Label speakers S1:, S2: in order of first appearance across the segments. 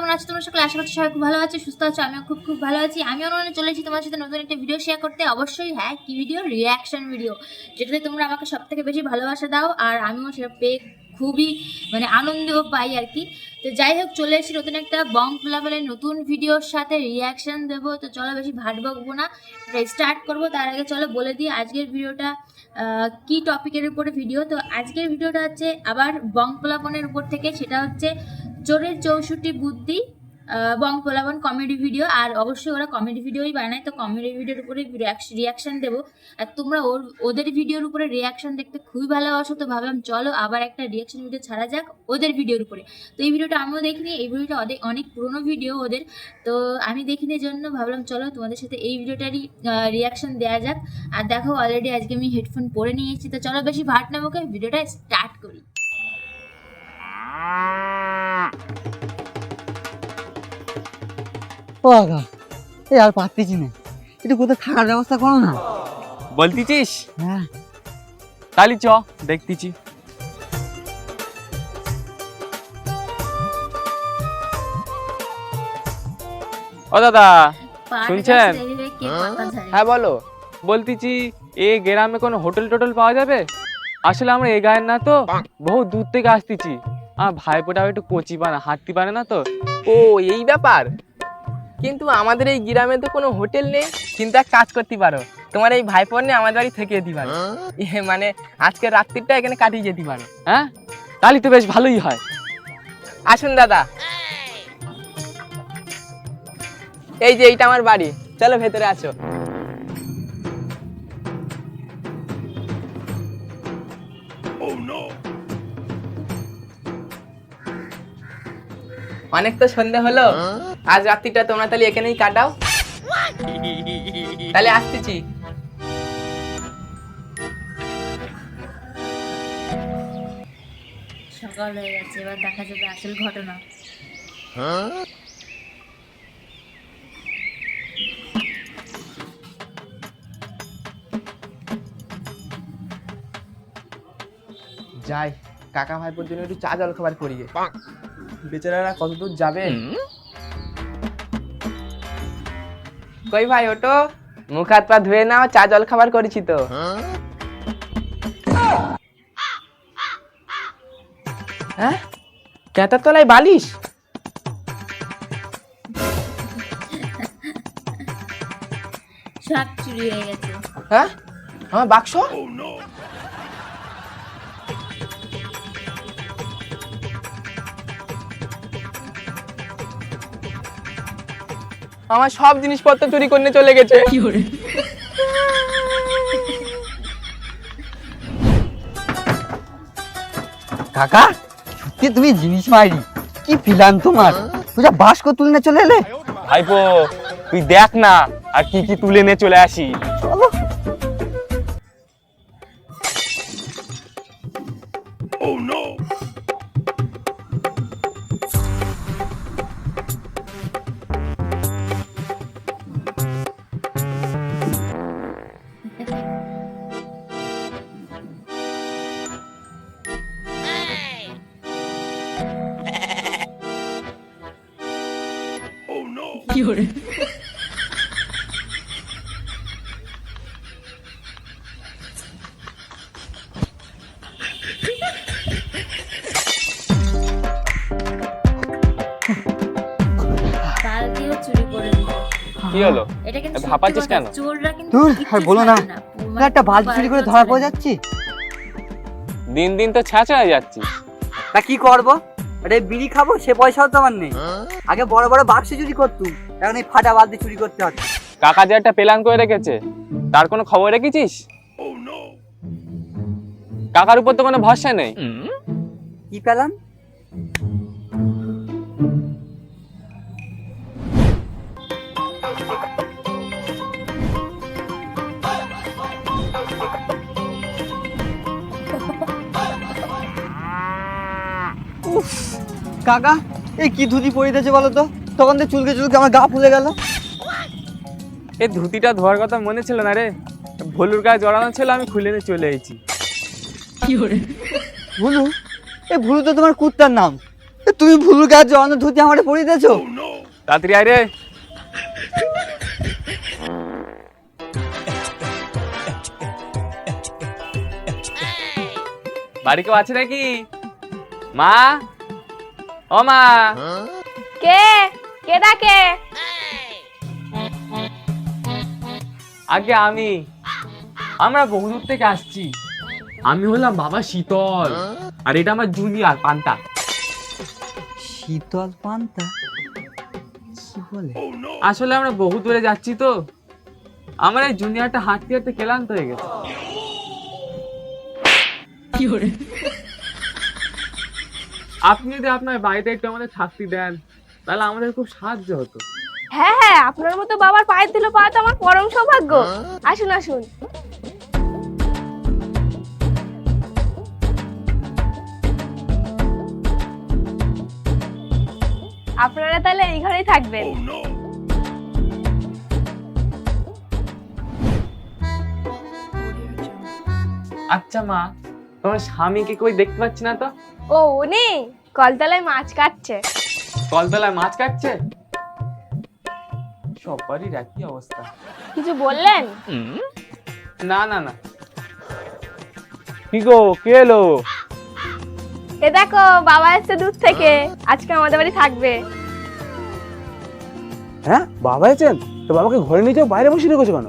S1: কেমন আছো? তোমরা সকলে আশা করছি সবাই খুব ভালো আছে, সুস্থ আছো, আমিও খুব খুব ভালো আছি। আমি চলে এসেছি তোমার সাথে নতুন একটা ভিডিও শেয়ার করতে। অবশ্যই হ্যাঁ কি ভিডিও রিয়াকশন ভিডিও যেটাতে তোমরা আমাকে সব থেকে বেশি ভালোবাসা দাও, আর আমিও সেটা পেয়ে খুবই মানে আনন্দ পাই আর কি। তো যাই হোক, চলে এসেছি নতুন একটা বং ফলাফলের নতুন ভিডিওর সাথে রিয়াকশন দেবো। তো চলো বেশি ভাট বকবো না স্টার্ট করব। তার আগে চলো বলে দিই, আজকের ভিডিওটা কি টপিকের উপরে ভিডিও তো আজকের ভিডিওটা হচ্ছে আবার বং ফলাফনের উপর থেকে, সেটা হচ্ছে চোরের চৌষট্টি বুদ্ধি বং পোলাবন কমেডি ভিডিও আর অবশ্যই ওরা কমেডি ভিডিওই বানায়, তো কমেডি ভিডিওর উপরে রিয়াকশন দেবো। আর তোমরা ওর ওদের ভিডিওর উপরে রিয়াকশন দেখতে খুবই ভালোবাসো, তো ভাবলাম চলো আবার একটা রিয়াকশন ভিডিও ছাড়া যাক ওদের ভিডিওর উপরে। তো এই ভিডিওটা আমিও দেখিনি, এই ভিডিওটা অনেক অনেক পুরনো ভিডিও ওদের। তো আমি দেখিনি জন্য ভাবলাম চলো তোমাদের সাথে এই ভিডিওটারই রিয়াকশন দেওয়া যাক। আর দেখো অলরেডি আজকে আমি হেডফোন পরে নিয়েছি, তো চলো বেশি ভাট নেব ভিডিওটা স্টার্ট করি।
S2: ও আগা এই আর পারতেছি না। একটু কোথাও থাকার ব্যবস্থা করো না।
S3: বলতিছিস?
S2: হ্যাঁ।
S3: তাহলে চ দেখতেছি। ও দাদা শুনছেন?
S1: ঝাড়ে?
S3: হ্যাঁ। বলো। বলতেছি এ গ্রামে কোনো হোটেল টোটেল পাওয়া যাবে? আসলে আমরা এ গায়ের না তো বহু দূর থেকে আসতেছি। আমার ভাইপোটাও একটু কচি পারে হাঁটতে পারে না তো?
S4: ও এই ব্যাপার? কিন্তু আমাদের এই গ্রামে তো কোনো হোটেল নেই। কিন্তু এক কাজ করতে পারো তোমার এই ভাইপোর নিয়ে আমাদের বাড়ি থেকে যেতে পারো। মানে আজকে রাত্রিটা এখানে কাটিয়ে যেতে পারো।
S3: হ্যাঁ? তাহলে তো বেশ ভালোই হয়।
S4: আসুন দাদা। এই যে এইটা আমার বাড়ি। চলো ভেতরে আসো। অনেক তো সন্ধে হলো। আজ রাত্রিটা তোমরা তাহলে এখানেই কাটাও। তাহলে আসতেছি।
S1: সকাল হয়ে গেছে এবার দেখা যাবে আসল ঘটনা।
S4: যাই কাকা ভাইপোর জন্য একটু চা জল খাবার করিয়ে। বেচারারা কতদূর যাবে? কই ভাই ওটো মুখ হাত পা ধুয়ে নাও চা জল খাবার করেছি তো। হ্যাঁ? তলায় বালিশ?
S1: সব চুরি হয়ে গেছে।
S4: হ্যাঁ? আমার বাক্স? আমার সব জিনিসপত্র চুরি করে চলে গেছে।
S2: কাকা সত্যি তুমি জিনিস মারি কি ফিলান তোমার? তুই বাস্ক তুলে তুলনে চলে এলে।
S3: ভাইপো তুই দেখ না আর কি কি তুলে নিয়ে চলে আসি। কি হলো?
S1: এটা কিন্তু
S3: ভাপাচ্ছিস কেন?
S1: চোররা কিন্তু
S2: আর বলো না। একটা বালতি চুরি করে ধরা পড়ে যাচ্ছি
S3: দিন দিন তো হয়ে যাচ্ছিস।
S2: তা কি করব? আরে বিড়ি খাব সে পয়সাও তো আমার নেই। আগে বড় বড় বাক্স চুরি করতুম এখন এই ফাটা বালতি চুরি করতে হচ্ছে
S3: কাকা যে একটা প্ল্যান করে রেখেছে তার কোনো খবর রেখেছিস? কাকার উপর তো কোনো ভরসা নেই।
S2: কি পেলাম কাকা এই কি ধুতি পরিতেছে বলো তো? তখন তো চুলকে চুলকে আমার গা ফুলে গেল।
S3: এই ধুতিটা ধোয়ার কথা মনে ছিল না রে। ভলুর গায়ে জড়ানো ছিল আমি খুলে নিয়ে চলে এসেছি।
S2: ভুলু এই ভুলু তো তোমার কুত্তার নাম। এ তুমি ভুল কাজ অন্য ধুতি আমার পরিয়ে দিয়েছ
S3: তাড়াতাড়ি আয় রে। বাড়ি কেউ আছে নাকি? মা? ও মা
S5: কে কে? ডাকে
S3: আগে আমি। আমরা বহুদূর থেকে আসছি। আমি হলাম বাবা শীতল। আর এটা আমার জুনিয়র পান্তা।
S2: শীতল পান্তা? কি বলে?
S3: আসলে আমরা বহু দূরে যাচ্ছি তো। আমার এই জুনিয়রটা হাঁটতে হাঁটতে ক্লান্ত হয়ে গেছে। আপনি যদি আপনার বাড়িতে একটু আমাদের থাকতে দেন তাহলে আমাদের খুব সাহায্য হতো।
S5: হ্যাঁ হ্যাঁ আপনার মতো বাবার পায়ের দিল পাওয়া তো আমার পরম সৌভাগ্য। আসুন আসুন। আপনারা তাহলে এই ঘরেই থাকবেন।
S3: আচ্ছা মা। তোমার স্বামীকে কই দেখতে পাচ্ছি না তো?
S5: ও উনি কলতলায় মাছ কাটছে।
S3: কলতলায় মাছ কাটছে? সবারই একই অবস্থা।
S5: কিছু বললেন?
S3: না না না। কি গো কে এলো?
S5: এ দেখো বাবা এসছে দূর থেকে। আজকে আমাদের বাড়ি থাকবে।
S6: হ্যাঁ বাবা আছেন তো বাবাকে ঘরে নিয়ে যাও বাইরে বসে রেখেছো কেন?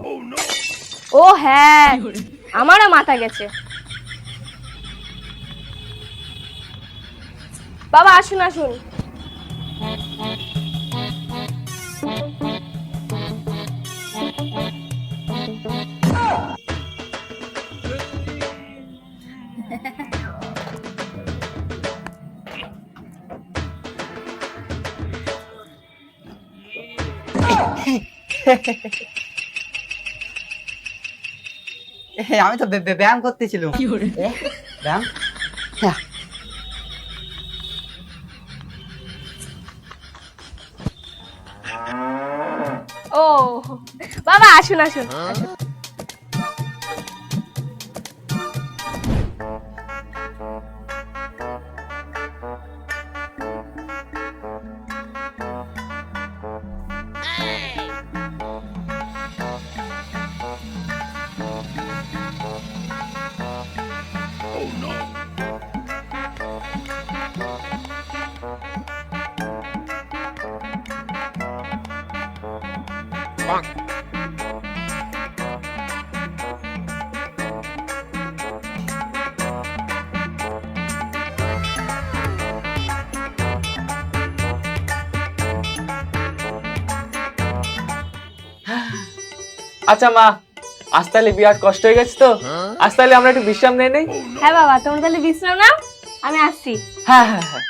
S5: ও হ্যাঁ। আমারও মাথা গেছে। বাবা আসুন আসুন।
S2: আমি তো ব্যায়াম করতেছিলাম। ব্যায়াম?
S5: আসুন আসুন আসুন।
S3: আচ্ছা মা আজ তাহলে বিরাট কষ্ট হয়ে গেছে তো? আজ তাহলে আমরা একটু বিশ্রাম নেই নেই?
S5: হ্যাঁ বাবা তোমরা তাহলে বিশ্রাম নাও আমি আসছি।
S3: হ্যাঁ হ্যাঁ হ্যাঁ।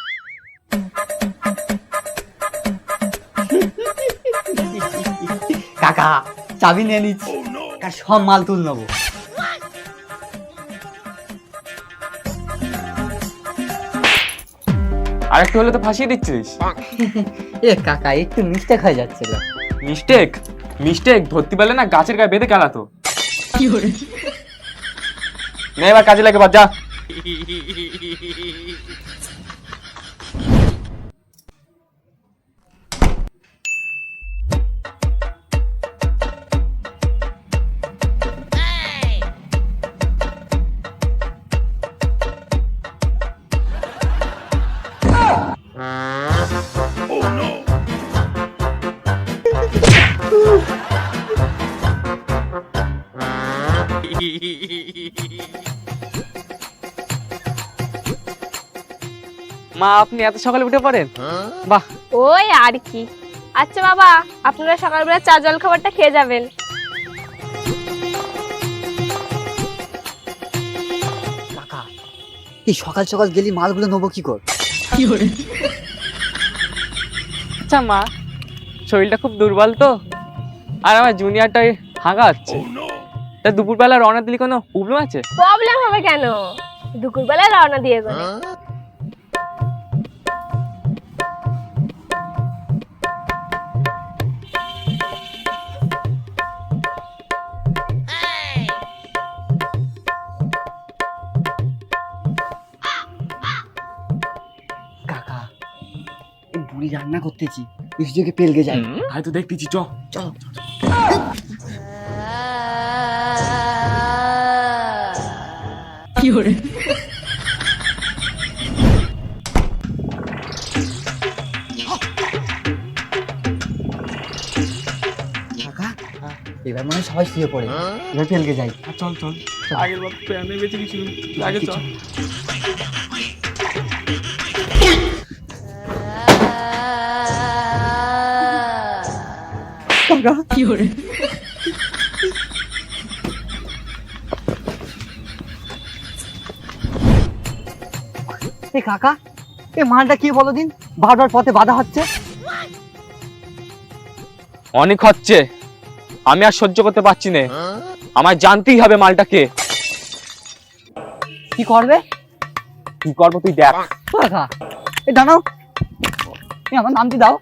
S2: কাকা চাবি নিয়ে নিচ্ছি কার সব মাল তুল নেব।
S3: আর একটু হলে তো ফাঁসিয়ে দিচ্ছিস
S2: এ কাকা একটু মিস্টেক হয়ে যাচ্ছে রে।
S3: মিস্টেক মিস্টেক ধরতে পারলে না গাছের গায়ে বেঁধে গেলাতো। নে এবার কাজে লাগে বাদ যা। মা আপনি এত সকালে উঠে পড়েন? বাহ।
S5: ওই আর কি। আচ্ছা বাবা আপনারা সকালবেলা চা জল খাবারটা খেয়ে যাবেন।
S2: কাকা এই সকাল সকাল গেলি মালগুলো নেব কি কর?
S3: আচ্ছা মা শরীরটা খুব দুর্বল তো? আর আমার জুনিয়রটা হাঁকা হচ্ছে। তা দুপুরবেলা রওনা দিলি কোনো প্রবলেম আছে?
S5: প্রবলেম হবে কেন? দুপুরবেলা রওনা দিয়ে গেলে।
S2: রান্না করতেছি। ইসুজোকে পেলকে যাই।
S3: হয়তো দেখতেছি চ।
S2: চলো। কাকা এবার মনে হয় সবাই শুয়ে পড়ে। এবার পেলকে যাই।
S3: চল চল। আগের বার প্যানে বেঁচে গেছিল আগে চল।
S2: এ কাকা এ মালটা কি বলো দিন? বারবার পথে বাধা হচ্ছে?
S3: অনেক হচ্ছে। আমি আর সহ্য করতে পারছি না। আমার জানতেই হবে মালটাকে।
S2: কি করবে?
S3: কি করব তুই দেখ।
S2: কাকা এ দাঁড়াও। এ আমার নামটি দাও।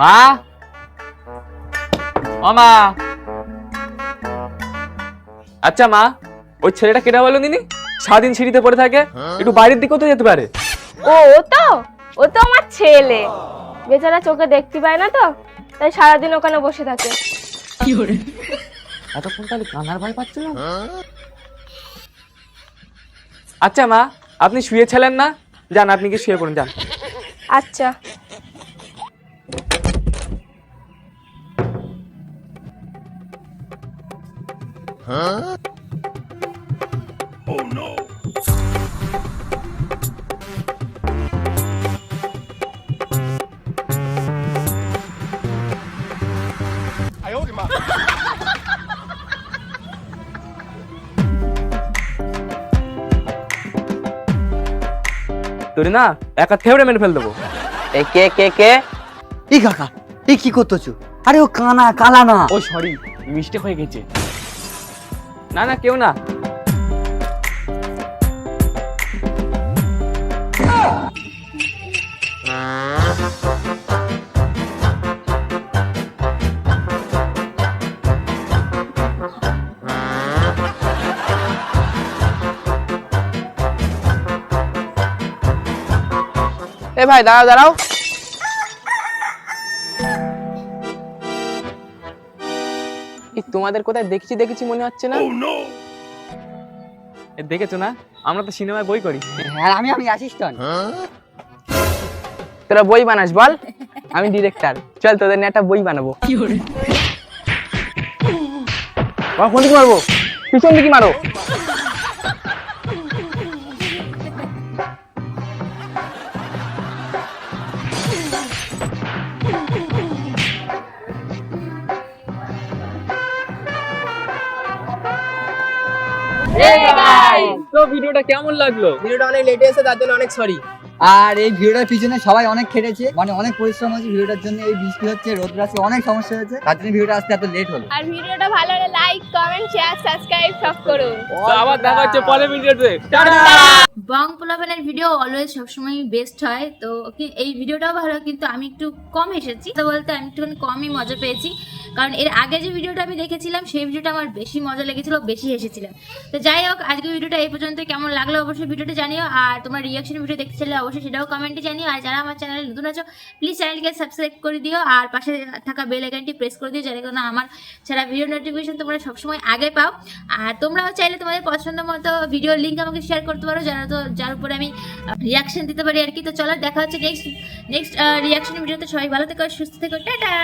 S3: মা? ও মা। আচ্ছা মা ওই ছেলেটা কেটে বলো দিনি সারাদিন সিঁড়িতে পড়ে থাকে। একটু বাইরের দিকেও তো যেতে পারে।
S5: ও ও তো? ও তো আমার ছেলে। বেচারা চোখে দেখতে পায় না তো? তাই সারাদিন ওখানে বসে থাকে।
S3: এতক্ষণ তাহলে কান্নার ভয় পাচ্ছিল আচ্ছা মা আপনি শুয়েছিলেন না? যান আপনি কি শুয়ে পড়ুন যান।
S5: আচ্ছা।
S3: তোরে না একা থেউড়ে মেরে ফেল দেবো।
S4: এ কে কে কে?
S2: এই কাকা এই কি করতেছো? আরে ও কানা কালা না।
S3: ও সরি মিস্টেক হয়ে গেছে। না না কেউ না
S4: এ ভাই দাঁড়াও দাঁড়াও তোমাদের কোথায় দেখেছি দেখেছি মনে হচ্ছে না?
S3: এ দেখেছ না? আমরা তো সিনেমায় বই করি।
S2: হ্যাঁ আমি আমি অ্যাসিস্ট্যান্ট
S4: তোরা বই বানাস বল। আমি ডিরেক্টর চল তোদের নিয়ে একটা বই বানাবো।
S6: কোন দিকে মারবো?
S4: পিছন দিকে মারো।
S3: ভিডিওটা কেমন লাগল?
S4: ভিডিওটা অনেক লেট এসে তার জন্য অনেক সরি
S2: আর এই ভিডিওটার পিছনে সবাই অনেক খেটেছে। মানে অনেক পরিশ্রম হয়েছে ভিডিওটার জন্য। এই বৃষ্টি হচ্ছে রোদ রাশি অনেক সমস্যা হয়েছে। তার জন্য ভিডিওটা আসতে এত লেট হলো।
S5: আর ভিডিওটা ভালো হলে লাইক কমেন্ট শেয়ার সাবস্ক্রাইব সব করুন।
S3: তো আবার দেখা হচ্ছে পরের ভিডিওতে।
S1: বং পোলাপানের ভিডিও অলওয়েজ সবসময় বেস্ট হয়। তো কি- এই ভিডিওটাও ভালো কিন্তু আমি একটু কম এসেছি। তো বলতে আমি একটুখানি কমই মজা পেয়েছি। কারণ এর আগে যে ভিডিওটা আমি দেখেছিলাম সেই ভিডিওটা আমার বেশি মজা লেগেছিল বেশি হেসেছিলাম। তো যাই হোক আজকে ভিডিওটা এই পর্যন্ত কেমন লাগল অবশ্যই ভিডিওটা জানিও। আর তোমার রিয়াকশন ভিডিও দেখতে চাইলে অবশ্যই সেটাও কমেন্টে জানিও। আর যারা আমার চ্যানেলে নতুন আছো প্লিজ চ্যানেলকে সাবস্ক্রাইব করে দিও। আর পাশে থাকা বেল আইকনটি প্রেস করে দিও, যাতে করে আমার ছাড়া ভিডিও নোটিফিকেশন তোমরা সবসময় আগে পাও। আর তোমরাও চাইলে তোমাদের পছন্দ মতো ভিডিওর লিঙ্ক আমাকে শেয়ার করতে পারো, যারা তো যার উপরে আমি রিয়াকশন দিতে পারি আর কি। তো চলো, দেখা হচ্ছে নেক্সট নেক্সট রিয়াকশন ভিডিওতে সবাই ভালো থেকো, সুস্থ থেকো, টাটা!